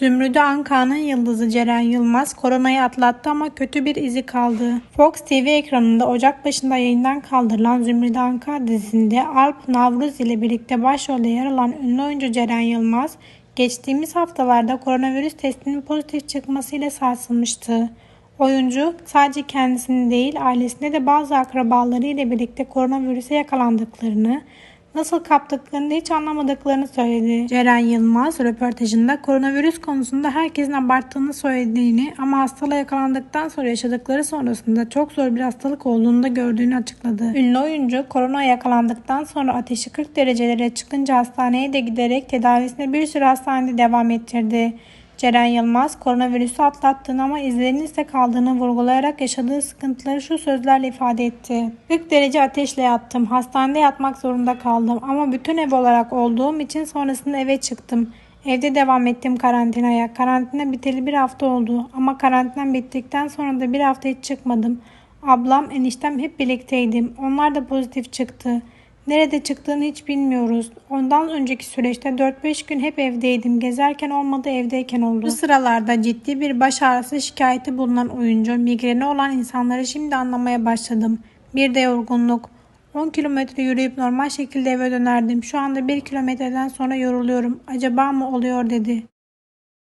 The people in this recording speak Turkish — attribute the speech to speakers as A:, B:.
A: Zümrüdü Anka'nın yıldızı Ceren Yılmaz koronayı atlattı ama kötü bir izi kaldı. Fox TV ekranında Ocak başında yayından kaldırılan Zümrüdü Anka dizisinde Alp Navruz ile birlikte başrolde yer alan ünlü oyuncu Ceren Yılmaz, geçtiğimiz haftalarda koronavirüs testinin pozitif çıkmasıyla sarsılmıştı. Oyuncu sadece kendisini değil ailesinde de bazı akrabaları ile birlikte koronavirüse yakalandıklarını, nasıl kaptıklarını hiç anlamadıklarını söyledi. Ceren Yılmaz röportajında koronavirüs konusunda herkesin abarttığını söylediğini ama hastalığa yakalandıktan sonra yaşadıkları sonrasında çok zor bir hastalık olduğunu da gördüğünü açıkladı. Ünlü oyuncu korona yakalandıktan sonra ateşi 40 derecelere çıkınca hastaneye de giderek tedavisine bir süre hastanede devam ettirdi. Ceren Yılmaz koronavirüsü atlattığını ama izlerinin ise kaldığını vurgulayarak yaşadığı sıkıntıları şu sözlerle ifade etti. 40 derece ateşle yattım. Hastanede yatmak zorunda kaldım ama bütün ev olarak olduğum için sonrasında eve çıktım. Evde devam ettim karantinaya. Karantina biteli bir hafta oldu ama karantinam bittikten sonra da bir hafta hiç çıkmadım. Ablam, eniştem hep birlikteydim. Onlar da pozitif çıktı. Nerede çıktığını hiç bilmiyoruz. Ondan önceki süreçte 4-5 gün hep evdeydim. Gezerken olmadı evdeyken oldu. Bu sıralarda ciddi bir baş ağrısı şikayeti bulunan oyuncu migreni olan insanları şimdi anlamaya başladım. Bir de yorgunluk. 10 kilometre yürüyüp normal şekilde eve dönerdim. Şu anda 1 kilometreden sonra yoruluyorum. Acaba mı oluyor dedi.